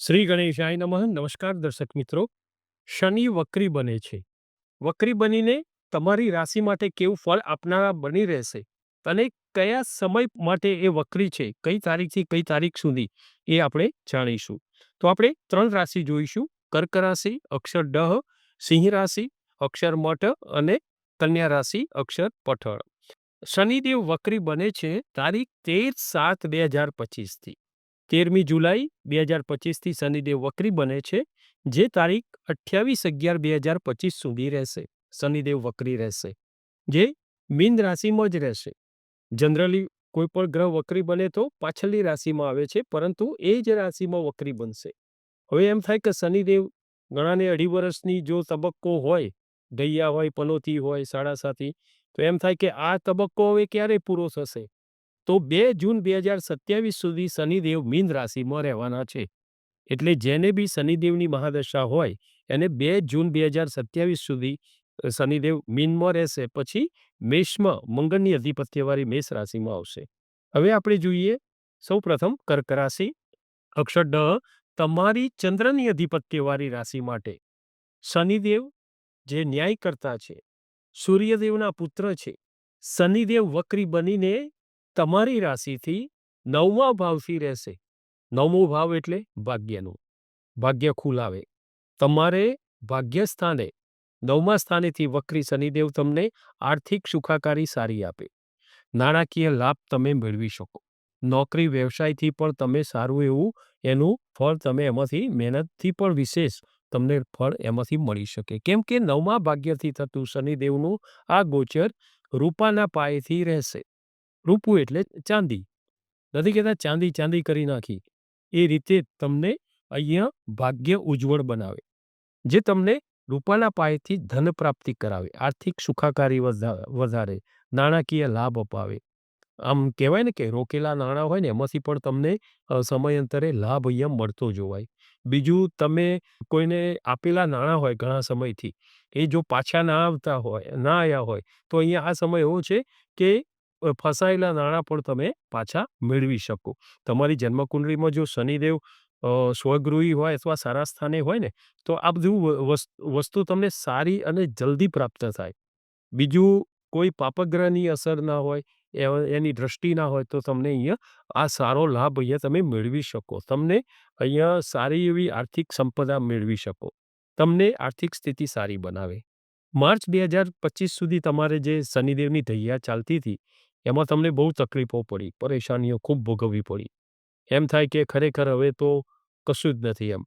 શ્રી ગણેશાય નમઃ. નમસ્કાર દર્શક મિત્રો. શનિ વક્રી બને છે. વક્રી બનીને તમારી રાશિ માટે કેવું ફળ આપનારા બની રહેશે અને કયા સમય માટે એ વક્રી છે, કઈ તારીખથી કઈ તારીખ સુધી એ આપણે જાણીશું. તો આપણે ત્રણ રાશિ જોઈશું. કર્ક રાશિ, અક્ષર ડહ, સિંહ રાશિ, અક્ષર મઠ અને કન્યા રાશિ, અક્ષર પઠળ. શનિદેવ વક્રી બને છે તારીખ તેર સાત બે હજાર પચીસથી. તેરમી જુલાઈ, બે હજાર પચીસથી શનિદેવ વક્રી બને છે, જે તારીખ અઠ્યાવીસ અગિયાર, બે હજાર પચીસ સુધી રહેશે. શનિદેવ વક્રી રહેશે, જે મીન રાશિમાં જ રહેશે. જનરલી કોઈ પણ ગ્રહ વક્રી બને તો પાછળની રાશિમાં આવે છે, પરંતુ એ જ રાશિમાં વક્રી બનશે. હવે એમ થાય કે શનિદેવ ઘણાને અઢી વર્ષની જો તબક્કો હોય ગૈયા હોય, પનોતી હોય, સાડા સાતી, તો એમ થાય કે આ તબક્કો હવે ક્યારે પૂરો થશે? તો બે જૂન બે હજાર સત્યાવીસ સુધી શનિદેવ મીન રાશિમાં રહેવાના છે. એટલે જેને બી શનિદેવની મહાદશા હોય, એને બે જૂન બે હજાર સત્યાવીસ સુધી શનિદેવ મીનમાં રહેશે. પછી મેષમાં મંગળની અધિપત્યવાળી મેષ રાશિમાં આવશે. હવે આપણે જોઈએ સૌ પ્રથમ કર્ક રાશિ. અક્ષર ડ, તમારી ચંદ્રની અધિપત્યવાળી રાશિ માટે. શનિદેવ જે ન્યાય કરતા છે, સૂર્યદેવના પુત્ર છે, શનિદેવ વક્રી બનીને તમારી રાશિથી નવમા ભાવથી રહેશે. નવમો ભાવ એટલે ભાગ્યનું. ભાગ્ય ખુલાવે. તમારે ભાગ્ય સ્થાને નવમા સ્થાનેથી વક્રી શનિદેવ તમને આર્થિક સુખાકારી સારી આપે. નાણાકીય લાભ તમે મેળવી શકો. નોકરી વ્યવસાયથી પણ તમે સારું એવું એનું ફળ તમે એમાંથી મહેનતથી પણ વિશેષ તમને ફળ એમાંથી મળી શકે. કેમ કે નવમા ભાગ્યથી થતું શનિદેવનું આ ગોચર રૂપાના પાયેથી રહેશે. રૂપું એટલે ચાંદી. નથી કહેતા ચાંદી ચાંદી કરી નાખી. એ રીતે તમને અહીંયા ભાગ્ય ઉજ્જવળ બનાવે. જે તમને રૂપાના પાયેથી ધન પ્રાપ્તિ કરાવે. આર્થિક સુખાકારી વધા- વધારે. નાણાકીય લાભ અપાવે. આમ કહેવાય ને કે રોકેલા નાણાં હોય ને, એમાંથી પણ તમને સમયાંતરે લાભ અહીંયા મળતો જોવાય. બીજું તમે કોઈને આપેલા નાણાં હોય ઘણા સમયથી, એ જો પાછા ના આવતા હોય, ના આવ્યા હોય, તો અહીંયા આ સમય એવો છે કે ફસાયેલા નાણાં પણ તમે પાછા મેળવી શકો. તમારી જન્મકુંડળીમાં જો શનિદેવ સ્વગૃહી હોય અથવા સારા સ્થાને હોય ને, તો આ બધું વસ્તુ તમને સારી અને જલ્દી પ્રાપ્ત થાય. બીજું, કોઈ પાપગ્રહની અસર ના હોય એની દ્રષ્ટિ ના હોય, તો તમને અહીંયા આ સારો લાભ અહીંયા તમે મેળવી શકો. તમને અહીંયા સારી એવી આર્થિક સંપદા મેળવી શકો. તમને આર્થિક સ્થિતિ સારી બનાવે. માર્ચ બે હજાર પચીસ સુધી તમારે જે શનિદેવની ધૈયા ચાલતી હતી એમાં તમને બહુ તકલીફો પડી, પરેશાનીઓ ખૂબ ભોગવવી પડી. એમ થાય કે ખરેખર હવે તો કશું જ નથી એમ.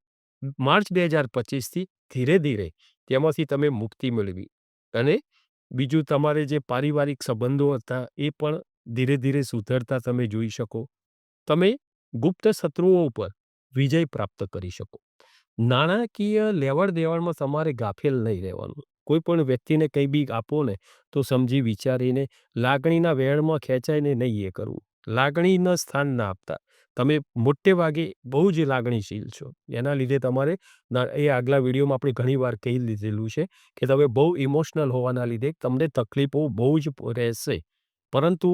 માર્ચ બે હજાર પચીસથી ધીરે ધીરે તેમાંથી તમે મુક્તિ મેળવી અને બીજું તમારે જે પારિવારિક સંબંધો હતા એ પણ ધીરે ધીરે સુધરતા તમે જોઈ શકો. તમે ગુપ્ત શત્રુઓ ઉપર વિજય પ્રાપ્ત કરી શકો. નાણાકીય લેવડ દેવડમાં તમારે ગાફેલ નહીં રહેવાનું. કોઈ પણ વ્યક્તિને કંઈ બી આપો ને, તો સમજી વિચારીને લાગણીના વેણમાં ખેંચાઈને નહીં એ કરવું. લાગણીના સ્થાન ના આપતા. તમે મોટે ભાગે બહુ જ લાગણીશીલ છો. એના લીધે તમારે એ આગલા વિડીયોમાં આપણે ઘણી વાર કહી લીધેલું છે કે તમે બહુ ઇમોશનલ હોવાના લીધે તમને તકલીફો બહુ જ રહેશે. પરંતુ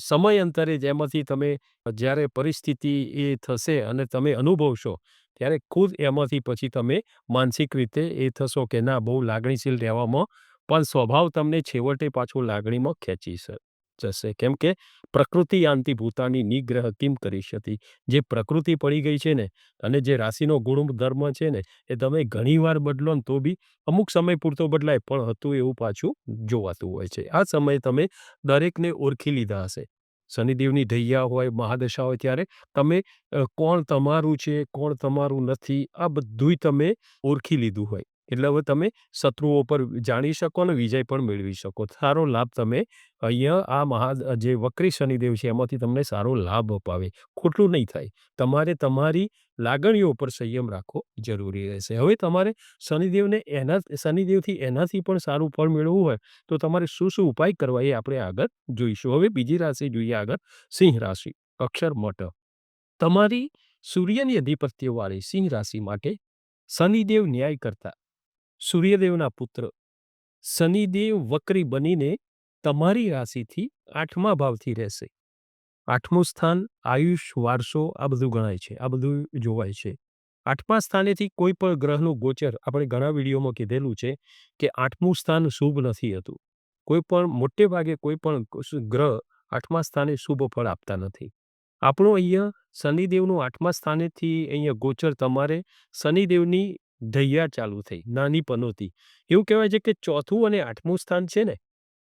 સમયાંતરે જેમાંથી તમે જ્યારે પરિસ્થિતિ એ થશે અને તમે અનુભવશો, ત્યારે ખુદ એમાંથી પછી તમે માનસિક રીતે એ થશો કે ના, બહુ લાગણીશીલ રહેવામાં પણ સ્વભાવ તમને છેવટે પાછું લાગણીમાં ખેંચી શ- જશે. કેમ કે પ્રકૃતિ યાંતિ ભૂતાની નિગ્રહ કિમ કરી હતી જે પ્રકૃતિ પડી ગઈ છે ને, અને જે રાશિનો ગુણ ધર્મ છે ને, એ તમે ઘણીવાર બદલો ને તો બી અમુક સમય પૂરતો બદલાય, પણ હતું એવું પાછું જોવાતું હોય છે. આ સમયે તમે દરેકને ઓળખી લીધા હશે. શનિદેવની ઢૈયા હોય, મહાદશા હોય, ત્યારે તમે કોણ તમારું છે, કોણ તમારું નથી, આ બધુંય તમે ઓળખી લીધું હોય. એટલે હવે તમે શત્રુઓ પર જાણી શકો અને વિજય પણ મેળવી શકો. સારો લાભ તમે અહીંયા આ મહા જે વક્રી શનિદેવ છે, એમાંથી તમને સારો લાભ અપાવે. ખોટલું નહીં થાય. તમારે તમારી લાગણીઓ પર સંયમ રાખવો જરૂરી રહેશે. હવે તમારે શનિદેવને એના, શનિદેવથી એનાથી પણ સારું ફળ મેળવવું હોય, તો તમારે શું શું ઉપાય કરવા એ આપણે આગળ જોઈશું. હવે બીજી રાશિ જોઈએ આગળ. સિંહ રાશિ, અક્ષર મટ તમારી સૂર્યની અધિપત્યવાળી સિંહ રાશિ માટે શનિદેવ ન્યાય કરતા સૂર્યદેવના પુત્ર શનિદેવ વક્રી બનીને તમારી રાશિથી આઠમા ભાવથી રહેશે આઠમું સ્થાન આયુષ વારસો આ બધું ગણાય છે, આ બધું જોવાય છે આઠમા સ્થાનેથી કોઈ પણ ગ્રહનું ગોચર આપણે ઘણા વિડીયોમાં કીધેલું છે કે આઠમું સ્થાન શુભ નથી હતું. કોઈ પણ મોટે ભાગે કોઈ પણ ગ્રહ આઠમા સ્થાને શુભ ફળ આપતા નથી. આપણું અહીંયા શનિદેવનું આઠમા સ્થાનેથી અહીંયા ગોચર તમારે શનિદેવની ઢૈયા ચાલુ થઈ, નાની પનોતી. એવું કહેવાય છે કે ચોથું અને આઠમું સ્થાન છે ને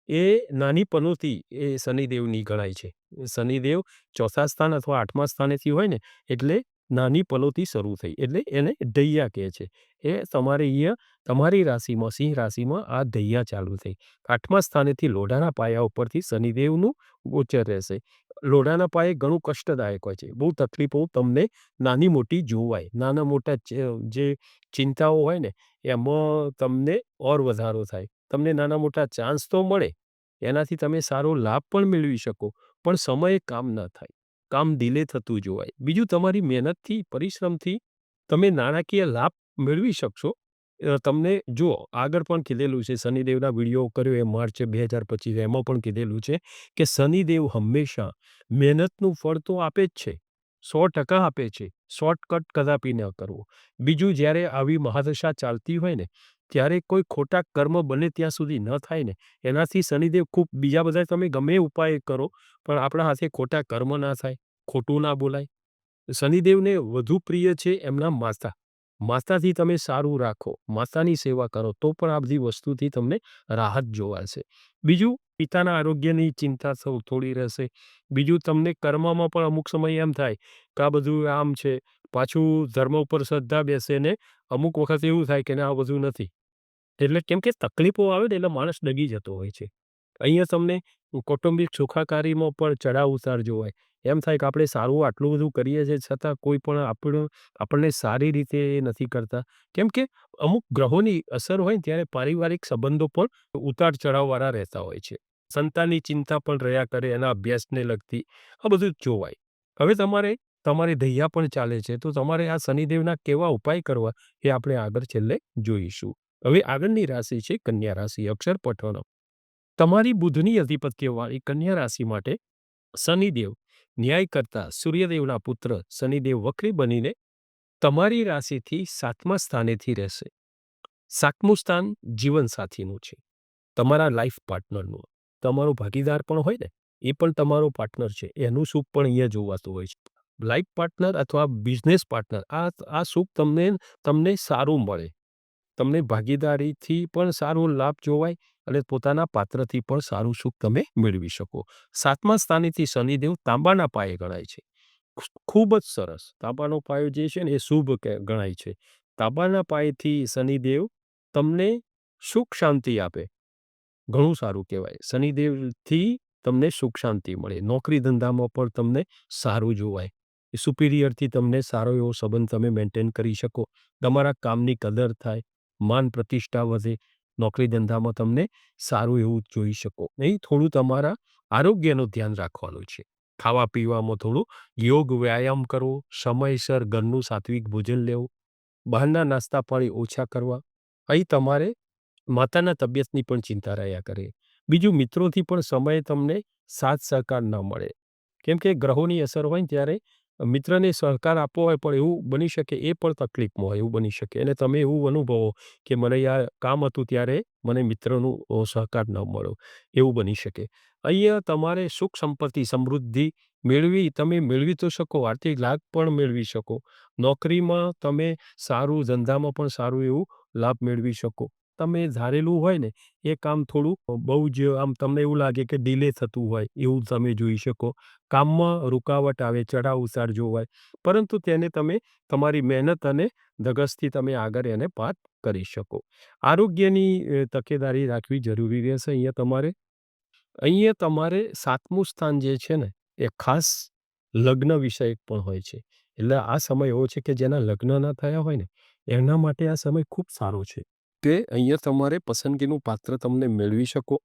એ નાની પનોતી એ શનિદેવની ગણાય છે. શનિદેવ ચોથા સ્થાન અથવા આઠમા સ્થાનેથી હોય ને એટલે નાની પલોથી શરૂ થઈ. એટલે એને ઢૈયા કહે છે. એ તમારે અહીંયા તમારી રાશિમાં, સિંહ રાશિમાં આ ઢૈયા ચાલુ થઈ. આઠમા સ્થાનેથી લોઢાના પાયા ઉપરથી શનિદેવનું ગોચર રહેશે. લોઢાના પાયે ઘણું કષ્ટદાયક હોય છે. બહુ તકલીફો તમને નાની મોટી જોવાય. નાના મોટા જે ચિંતાઓ હોય ને, એમાં તમને ઓર વધારો થાય. તમને નાના મોટા ચાન્સ તો મળે. એનાથી તમે સારો લાભ પણ મેળવી શકો. પણ સમયે કામ ન થાય. કામ ડિલે થતું જોવાય. બીજું તમારી મહેનતથી, પરિશ્રમથી તમે નાણાકીય લાભ મેળવી શકશો. તમને જુઓ આગળ પણ કીધેલું છે શનિદેવના વીડિયો કર્યો એ માર્ચ 2025 એમાં પણ કીધેલું છે કે શનિદેવ હંમેશા મહેનતનું ફળ તો આપે જ છે. સો ટકા આપે છે. શોર્ટકટ કદાપી ન કરવો. બીજું જ્યારે આવી મહાદશા ચાલતી હોય ને ત્યારે કોઈ ખોટા કર્મ બને ત્યાં સુધી ન થાય ને એનાથી શનિદેવ ખૂબ બીજા બધા તમે ગમે ઉપાય કરો પણ આપણા હાથે ખોટા કર્મ ના થાય, ખોટું ના બોલાય. શનિદેવને વધુ પ્રિય છે એમના માતા. માતાથી તમે સારું રાખો, માતાની સેવા કરો તો પણ આ બધી વસ્તુથી તમને રાહત જોવાશે. બીજું પિતાના આરોગ્યની ચિંતા થોડી રહેશે. બીજું તમને કર્મમાં પણ અમુક સમય એમ થાય કે આ બધું આમ છે. પાછું ધર્મ ઉપર શ્રદ્ધા બેસે ને અમુક વખત એવું થાય કે ના આ બધું નથી. એટલે કેમ કે તકલીફો આવે ને એટલે માણસ ડગી જતો હોય છે. અહીંયા તમને કૌટુંબિક સુખાકારીમાં પણ ચડાવ ઉતાર જોવાય. એમ થાય કે આપણે સારું આટલું બધું કરીએ છીએ છતાં કોઈ પણ આપણું, આપણને સારી રીતે એ નથી કરતા. કેમ કે અમુક ગ્રહોની અસર હોય ને ત્યારે પારિવારિક સંબંધો પણ ઉતાર ચઢાવવાળા રહેતા હોય છે. સંતાનની ચિંતા પણ રહ્યા કરે, એના અભ્યાસને લગતી આ બધું જોવાય. હવે તમારે, તમારી ધૈયા પણ ચાલે છે તો તમારે આ શનિદેવના કેવા ઉપાય કરવા એ આપણે આગળ છેલ્લે જોઈશું. હવે આગળની રાશિ છે કન્યા રાશિ, અક્ષર પઠવાનો. તમારી બુધની અધિપત્યવાળી કન્યા રાશિ માટે શનિદેવ ન્યાય કરતા સૂર્યદેવના પુત્ર શનિદેવ વક્રી બનીને તમારી રાશિથી સાતમા સ્થાનેથી રહેશે. સાતમું સ્થાન જીવનસાથીનું છે. તમારા લાઈફ પાર્ટનરનું. તમારો ભાગીદાર પણ હોય ને, એ પણ તમારો પાર્ટનર છે. એનું સુખ પણ અહીંયા જોવાતું હોય છે. લાઈફ પાર્ટનર અથવા બિઝનેસ પાર્ટનર, આ આ સુખ તમને તમને સારું મળે. તમને ભાગીદારીથી પણ સારો લાભ જોવાય અને પોતાના પાત્રથી પણ સારું સુખ તમે મેળવી શકો. સાતમા સ્થાનેથી શનિદેવ તાંબાના પાયે ગણાય છે. ખૂબ જ સરસ. તાંબાનો પાયો જે છે ને એ શુભ ગણાય છે. તાંબાના પાયેથી શનિદેવ તમને સુખ શાંતિ આપે. ઘણું સારું કહેવાય. શનિદેવથી તમને સુખ શાંતિ મળે. નોકરી ધંધામાં પણ તમને સારું જોવાય. સુપિરિયરથી તમને સારો એવો સંબંધ તમે મેન્ટેન કરી શકો. તમારા કામની કદર થાય, માન પ્રતિષ્ઠા વધે. નોકરી ધંધામાં તમને સારું એવું જોઈ શકો. નહીં થોડું તમારા આરોગ્યનું ધ્યાન રાખવાનું છે. ખાવા પીવામાં થોડું યોગ વ્યાયામ કરવો, સમયસર ઘરનું સાત્વિક ભોજન લેવું, બહારના નાસ્તા પાણી ઓછા કરવા. અહીં તમારે માતાના તબિયતની પણ ચિંતા રહ્યા કરે. બીજું મિત્રોથી પણ સમય તમને સાથ સહકાર ન મળે. કેમ કે ગ્રહોની અસર હોય ત્યારે મિત્રને સહકાર આપવો હોય પણ એવું બની શકે એ પણ તકલીફમાં હોય, એવું બની શકે અને તમે એવું અનુભવો કે મને આ કામ હતું ત્યારે મને મિત્રનું સહકાર ન મળ્યો એવું બની શકે. અહીંયા તમારે સુખ સંપત્તિ, સમૃદ્ધિ મેળવી, તમે મેળવી તો શકો, આર્થિક લાભ પણ મેળવી શકો. નોકરીમાં તમે સારું, ધંધામાં પણ સારું એવું લાભ મેળવી શકો. તમે ધારેલું હોય ને એ કામ થોડું બહુ જ આમ તમને એવું લાગે કે ડિલે થતું હોય એવું તમે જોઈ શકો. કામમાં રૂકાવટ આવે, ચઢાવ ઉતાર જોવાય. પરંતુ તેને તમે તમારી મહેનત અને ધગસથી તમે આગળ એને પાત કરી શકો. આરોગ્યની તકેદારી રાખવી જરૂરી રહેશે અહીંયા તમારે. અહીંયા તમારે સાતમું સ્થાન જે છે ને એ ખાસ લગ્ન વિષયક પણ હોય છે. એટલે આ સમય એવો છે કે જેના લગ્ન ના થયા હોય ને એના માટે આ સમય ખૂબ સારો છે. કે અહીંયા તમારે પસંદગીનું પાત્ર તમને મેળવી શકો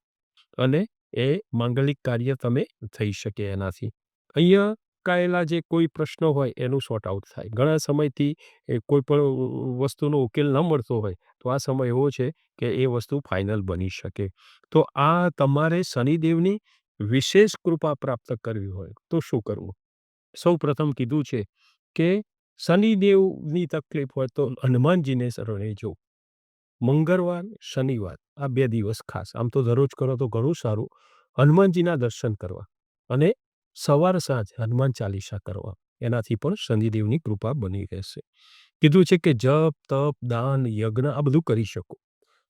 અને એ માંગલિક કાર્ય તમે થઈ શકે એનાથી. અહીંયા કાયેલા જે કોઈ પ્રશ્ન હોય એનું સોર્ટ આઉટ થાય. ઘણા સમયથી કોઈ પણ વસ્તુનો ઉકેલ ન મળતો હોય તો આ સમય એવો છે કે એ વસ્તુ ફાઇનલ બની શકે. તો આ તમારે શનિદેવની વિશેષ કૃપા પ્રાપ્ત કરવી હોય તો શું કરવું? સૌપ્રથમ કીધું છે કે શનિદેવની તકલીફ હોય તો હનુમાનજીને શરણે જવું. મંગળવાર, શનિવાર આ બે દિવસ ખાસ. આમ તો દરરોજ કરો તો ઘણું સારું. હનુમાનજીના દર્શન કરવા અને સવાર સાંજ હનુમાન ચાલીસા કરવા. એનાથી પણ શનિદેવની કૃપા બની રહેશે. કીધું છે કે જપ, તપ, દાન, યજ્ઞ આ બધું કરી શકો.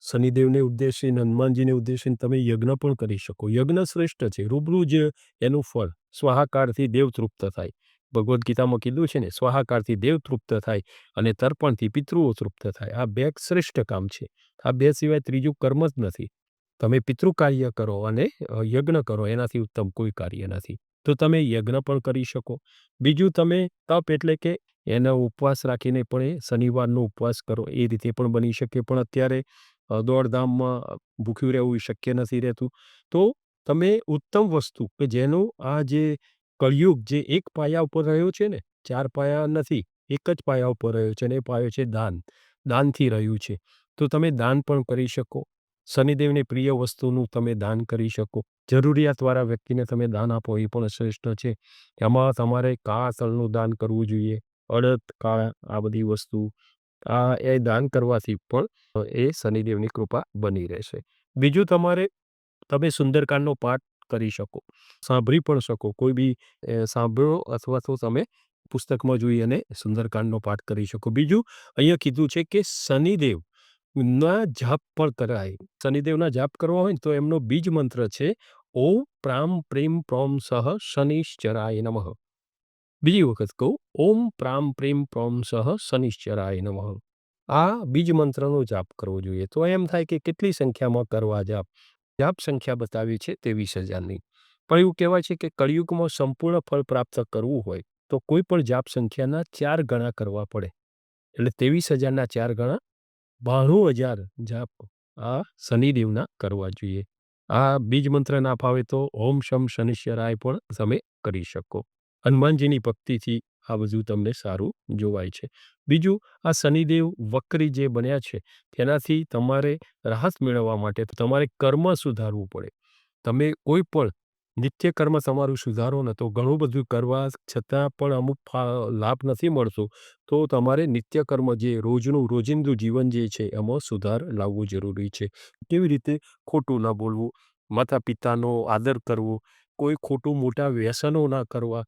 શનિદેવને ઉદ્દેશીને હનુમાનજીને ઉદ્દેશીને તમે યજ્ઞ પણ કરી શકો. યજ્ઞ શ્રેષ્ઠ છે. રૂબરૂ જ એનું ફળ સ્વાહાકારથી દેવ તૃપ્ત થાય. ભગવદ્ ગીતામાં કીધું છે ને, સ્વાહાકારથી દેવ તૃપ્ત થાય અને તર્પણથી પિતૃઓ તૃપ્ત થાય. આ બે શ્રેષ્ઠ કામ છે. આ બે સિવાય ત્રીજું કર્મ જ નથી. તમે પિતૃ કાર્ય કરો અને યજ્ઞ કરો, એનાથી ઉત્તમ કોઈ કાર્ય નથી. તો તમે યજ્ઞ પણ કરી શકો. બીજું તમે તપ એટલે કે એનો ઉપવાસ રાખીને પણ એ શનિવારનો ઉપવાસ કરો એ રીતે પણ બની શકે. પણ અત્યારે દોડધામમાં ભૂખ્યું રહેવું શક્ય નથી રહેતું. તો તમે ઉત્તમ વસ્તુ કે જેનું આ જે કળિયુગ જે એક પાયા ઉપર રહ્યો છે ને ચાર પાયા નથી. એક જ પાયા ઉપર રહ્યો છે અને એ પાયો છે દાન. દાનથી રહ્યું છે. તો તમે દાન પણ કરી શકો. શનિદેવને પ્રિય વસ્તુનું તમે દાન કરી શકો. જરૂરિયાતવાળા વ્યક્તિને તમે દાન આપો એ પણ શ્રેષ્ઠ છે. એમાં તમારે કાળા તલનું દાન કરવું જોઈએ. અડદ, કાળા આ બધી વસ્તુ આ એ દાન કરવાથી પણ એ શનિદેવની કૃપા બની રહેશે. બીજું તમારે તમે સુંદરકાંડનો પાઠ કરી શકો. સાંભળી પણ શકો. કોઈ બી સાંભળો અથવા તો તમે પુસ્તકમાં જોઈ અને સુંદરકાંડનો પાઠ કરી શકો. બીજું અહીંયા કીધું છે કે શનિદેવ ના જાપ પણ કરાય. શનિદેવના જાપ કરવા હોય તો એમનો બીજ મંત્ર છે, ઓમ પ્રામ પ્રેમ પ્રોમ સહ શનિશ્ચરાય નમઃ. બીજી વખત કહું, ઓમ પ્રામ પ્રેમ પ્રોમ સહ શનિશ્ચરાય નમઃ. આ બીજ મંત્રનો જાપ કરવો જોઈએ. તો એમ થાય કે કેટલી સંખ્યામાં કરવા જાપ. જાપ સંખ્યા બતાવી છે ત્રેવીસ હજારની. પણ એવું કહેવાય છે કે કળિયુગમાં સંપૂર્ણ ફળ પ્રાપ્ત કરવું હોય તો કોઈ પણ જાપ સંખ્યાના ચાર ગણા કરવા પડે. એટલે ત્રેવીસ હજારના ચાર ગણા બાણું હજાર જાપ આ શનિદેવના કરવા જોઈએ. આ બીજ મંત્ર ના ફાવે તો ઓમ શમ શનિશ્ચરાય પણ તમે કરી શકો. હનુમાનજીની ભક્તિથી આ બધું તમને સારું જોવાય છે. બીજું આ શનિદેવ વક્રી જે બન્યા છે તેનાથી તમારે રાહત મેળવવા માટે તમારે કર્મ સુધારવું પડે. તમે કોઈ પણ નિત્ય કર્મ તમારું સુધારો ને તો ઘણું બધું કરવા છતાં પણ અમુક લાભ નથી મળતો. તો તમારે નિત્ય કર્મ જે રોજનું રોજિંદુ જીવન જે છે એમાં સુધાર લાવવો જરૂરી છે. કેવી રીતે ખોટું ન બોલવું, માતા પિતાનો આદર કરવો, કોઈ ખોટું મોટા વ્યસનો ના કરવા.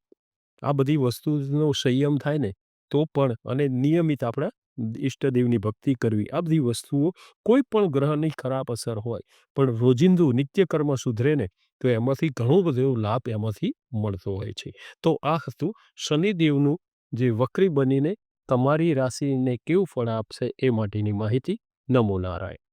આ બધી વસ્તુનો સંયમ થાય ને, તો પણ અને નિયમિત આપણા ઈષ્ટદેવની ભક્તિ કરવી. આ બધી વસ્તુઓ કોઈ પણ ગ્રહની ખરાબ અસર હોય, પણ રોજિંદુ નિત્યકર્મ સુધરે ને, તો એમાંથી ઘણો બધો લાભ એમાંથી મળતો હોય છે. તો આ હતું શનિદેવનું જે વક્રી બનીને તમારી રાશિને કેવું ફળ આપશે એ માટેની માહિતી. નમો નારાયણ.